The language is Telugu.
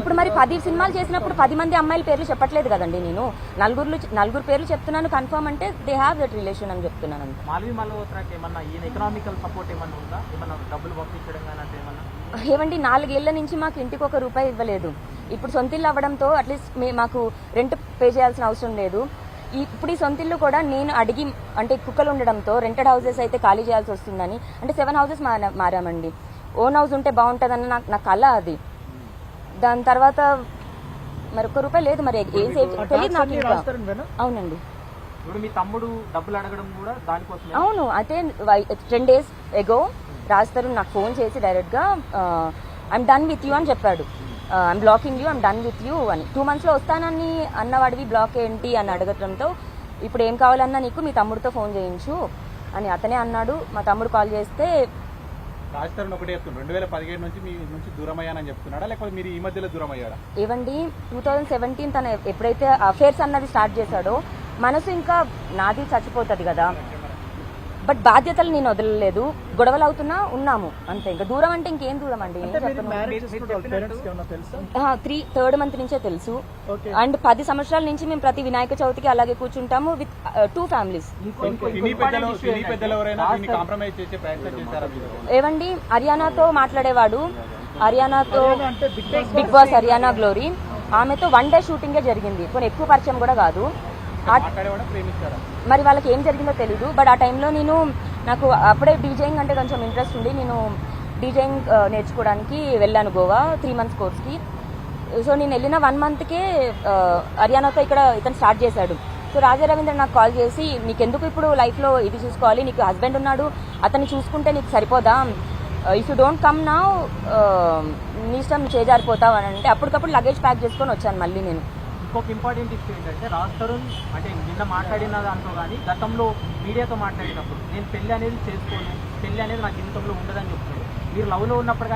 ఇప్పుడు మరి పది సినిమాలు చేసినప్పుడు పది మంది అమ్మాయిల పేర్లు చెప్పట్లేదు కదండి నేను. నలుగురు నలుగురు పేర్లు చెప్తున్నాను కన్ఫర్మ్ అంటే దే హ్యావ్ దట్ రిలేషన్ అని చెప్తున్నాను ఎకనామికల్ సపోర్ట్ ఏమన్నా ఉందా? ఏమన్నా డబ్బులు పంపించడం ఏమండి నాలుగేళ్ళ నుంచి మాకు ఇంటికి ఒక రూపాయి ఇవ్వలేదు. ఇప్పుడు సొంతిల్లు అవ్వడంతో అట్లీస్ట్ మాకు రెంట్ పే చేయాల్సిన అవసరం లేదు. ఈ ఇప్పుడు ఈ సొంతిల్లు కూడా నేను అడిగి అంటే కుక్కలు ఉండడంతో రెంటెడ్ హౌసెస్ అయితే ఖాళీ చేయాల్సి వస్తుందని అంటే సెవెన్ హౌసెస్ మారా మారామండి. ఓన్ హౌస్ ఉంటే బాగుంటుందని నాకు నా కళ అది. దాని తర్వాత మరి ఒక్క రూపాయి లేదు మరి ఏం సేవ్ తెలియదు నాకు ఇంకా. అవునండి. ఇప్పుడు మీ తమ్ముడు డబ్బులు అడగడం కూడా దానికోసమే? అవును అయితే ten days ago Raj Tarun నాకు ఫోన్ చేసి డైరెక్ట్గా ఐఎమ్ డన్ విత్ యూ అని చెప్పాడు. I'm blocking you I'm done with you అని. టూ మంత్స్లో వస్తానని అన్నవాడివి బ్లాక్ ఏంటి అని అడగటంతో ఇప్పుడు ఏం కావాలన్నా నీకు మీ తమ్ముడితో ఫోన్ చేయించు అని అతనే అన్నాడు. మా తమ్ముడు కాల్ చేస్తే రాజ్ ఒకటే రెండు వేల పదిహేడు నుంచి మీ నుంచి దూరం అయ్యానని చెప్తున్నాడా? లేకపోతే మీరు ఈ మధ్యలో దూరం అయ్యాడా ఇవ్వండి టూ థౌజండ్ సెవెంటీన్ తన ఎప్పుడైతే అఫేర్స్ అన్నది స్టార్ట్ చేశాడో మనసు ఇంకా నాది చచ్చిపోతుంది కదా. బట్ బాధ్యతలు నేను వదలలేదు. గొడవలు అవుతున్నా ఉన్నాము. అంతే. ఇంకా దూరం అంటే ఇంకేం దూరం అండి? త్రీ థర్డ్ మంత్ నుంచే తెలుసు. అండ్ పది సంవత్సరాల నుంచి మేము ప్రతి వినాయక చవితికి అలాగే కూర్చుంటాము విత్ టూ ఫ్యామిలీస్ ఏవండి? హర్యానాతో మాట్లాడేవాడు. హర్యానాతో బిగ్ బాస్ హర్యానా గ్లోరీ. ఆమెతో వన్ డే షూటింగే జరిగింది. కొన్ని ఎక్కువ పరిచయం కూడా కాదు. మరి వాళ్ళకి ఏం జరిగిందో తెలీదు బట్ ఆ టైంలో నేను నాకు అప్పుడే డీజేయింగ్ అంటే కొంచెం ఇంట్రెస్ట్ ఉండి నేను డీజేయింగ్ నేర్చుకోవడానికి వెళ్ళాను గోవా త్రీ మంత్స్ కోర్స్కి సో నేను వెళ్ళిన వన్ మంత్కే హర్యానాతో ఇక్కడ ఇతను స్టార్ట్ చేశాడు. సో రాజా రవీంద్ర నాకు కాల్ చేసి నీకెందుకు ఇప్పుడు లైఫ్లో ఇది చూసుకోవాలి? నీకు హస్బెండ్ ఉన్నాడు అతన్ని చూసుకుంటే నీకు సరిపోదా? ఇఫ్ యూ డోంట్ కమ్ నా నీ ఇష్టం చేజారిపోతావు అని అంటే అప్పటికప్పుడు లగేజ్ ప్యాక్ చేసుకొని వచ్చాను మళ్ళీ నేను. ఇంకొక ఇంపార్టెంట్ ఇష్యూ ఏంటంటే రాజ్ తరుణ్ అంటే నిన్న మాట్లాడిన దాంట్లో కానీ గతంలో మీడియాతో మాట్లాడినప్పుడు నేను పెళ్ళి అనేది చేసుకోను పెళ్ళి అనేది నా జీవితంలో ఉండదని చెప్తున్నాడు. మీరు లవ్లో ఉన్నప్పుడు